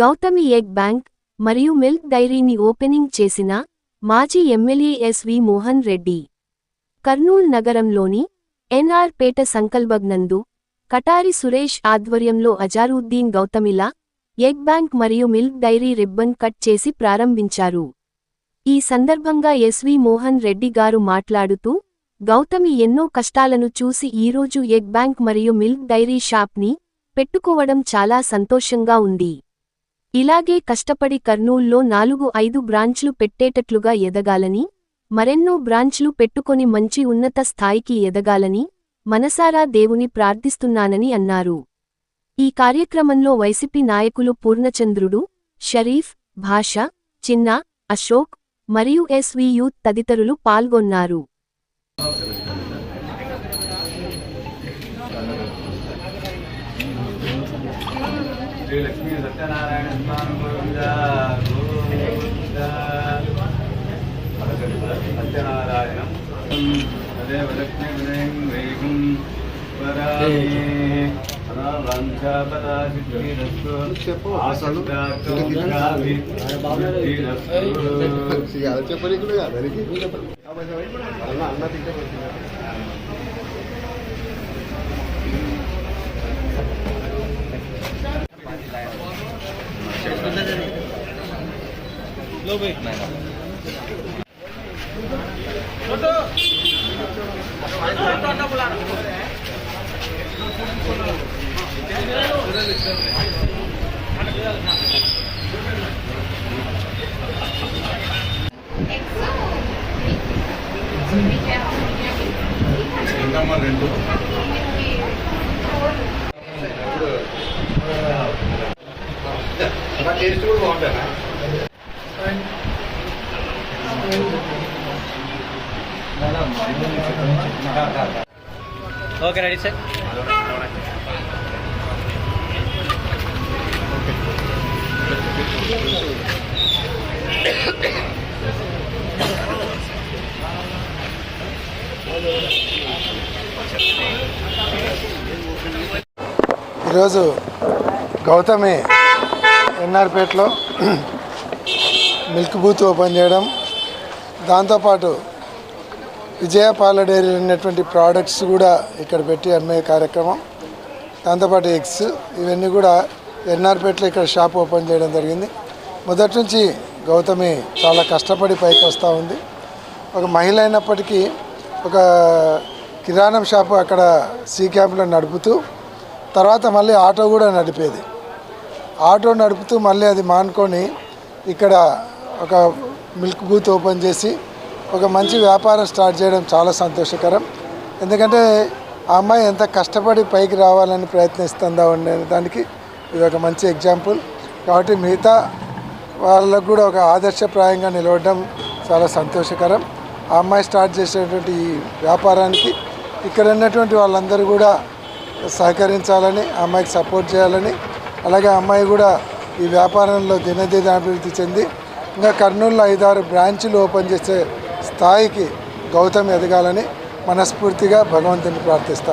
Gautami egg bank మరియు milk డైరీని opening చేసిన మాజీ ఎమ్మెల్యే ఎస్వి మోహన్ రెడ్డి. కర్నూల్ నగరంలోని ఎన్ఆర్ పేట సంకల్బగ్నందు కటారి సురేష్ ఆధ్వర్యంలో అజారుద్దీన్ గౌతమిలా ఎగ్ బ్యాంక్ మరియు మిల్క్ డైరీ రిబ్బన్ కట్ చేసి ప్రారంభించారు. ఈ సందర్భంగా ఎస్వి మోహన్ రెడ్డి గారు మాట్లాడుతూ గౌతమి ఎన్నో కష్టాలను చూసి ఈరోజు ఎగ్ బ్యాంక్ మరియు మిల్క్ డైరీ షాప్ని పెట్టుకోవడం చాలా సంతోషంగా ఉంది. ఇలాగే కష్టపడి కర్నూల్లో నాలుగు ఐదు బ్రాంచ్లు పెట్టేటట్లుగా ఎదగాలని మరెన్నో బ్రాంచ్లు పెట్టుకొని మంచి ఉన్నత స్థాయికి ఎదగాలని మనసారా దేవుని ప్రార్థిస్తున్నానని అన్నారు. ఈ కార్యక్రమంలో వైసీపీ నాయకులు పూర్ణచంద్రుడు షరీఫ్ భాష చిన్న అశోక్ మరియు ఎస్వి యూత్ తదితరులు పాల్గొన్నారు. శ్రీ లక్ష్మీ సత్యనారాయణ చెప్పని కూడా కాదు దానికి అన్న అన్న తింటే మంచిది. టేస్ట్ కూడా ఓకే రెడీ సార్ ఈరోజు గౌతమి ఎన్ఆర్పేటలో మిల్క్ బూత్ ఓపెన్ చేయడం. దాంతోపాటు విజయ పాల డైరీ ఉన్నటువంటి ప్రోడక్ట్స్ కూడా ఇక్కడ పెట్టి అమ్మే కార్యక్రమం. దాంతోపాటు ఎగ్స్ ఇవన్నీ కూడా ఎన్ఆర్పేటలో ఇక్కడ షాప్ ఓపెన్ చేయడం జరిగింది. మొదటి నుంచి గౌతమి చాలా కష్టపడి పైకి వస్తూ ఉంది. ఒక మహిళ అయినప్పటికీ ఒక కిరాణం షాపు అక్కడ సీ క్యాంప్లో నడుపుతూ తర్వాత మళ్ళీ ఆటో కూడా నడిపేది. ఆటో నడుపుతూ మళ్ళీ అది మానుకొని ఇక్కడ ఒక మిల్క్ బూత్ ఓపెన్ చేసి ఒక మంచి వ్యాపారం స్టార్ట్ చేయడం చాలా సంతోషకరం. ఎందుకంటే ఆ అమ్మాయి ఎంత కష్టపడి పైకి రావాలని ప్రయత్నిస్తుందా ఉండే దానికి ఇది ఒక మంచి ఎగ్జాంపుల్. కాబట్టి మిగతా వాళ్ళకు కూడా ఒక ఆదర్శప్రాయంగా నిలవడం చాలా సంతోషకరం. ఆ అమ్మాయి స్టార్ట్ చేసేటువంటి ఈ వ్యాపారానికి ఇక్కడ ఉన్నటువంటి వాళ్ళందరూ కూడా సహకరించాలని ఆ అమ్మాయికి సపోర్ట్ చేయాలని అలాగే అమ్మాయి కూడా ఈ వ్యాపారంలో దినదిన అభివృద్ధి చెంది ఇంకా కర్నూలులో ఐదారు బ్రాంచులు ఓపెన్ చేసే స్థాయికి గౌతమ్ ఎదగాలని మనస్ఫూర్తిగా భగవంతుని ప్రార్థిస్తాం.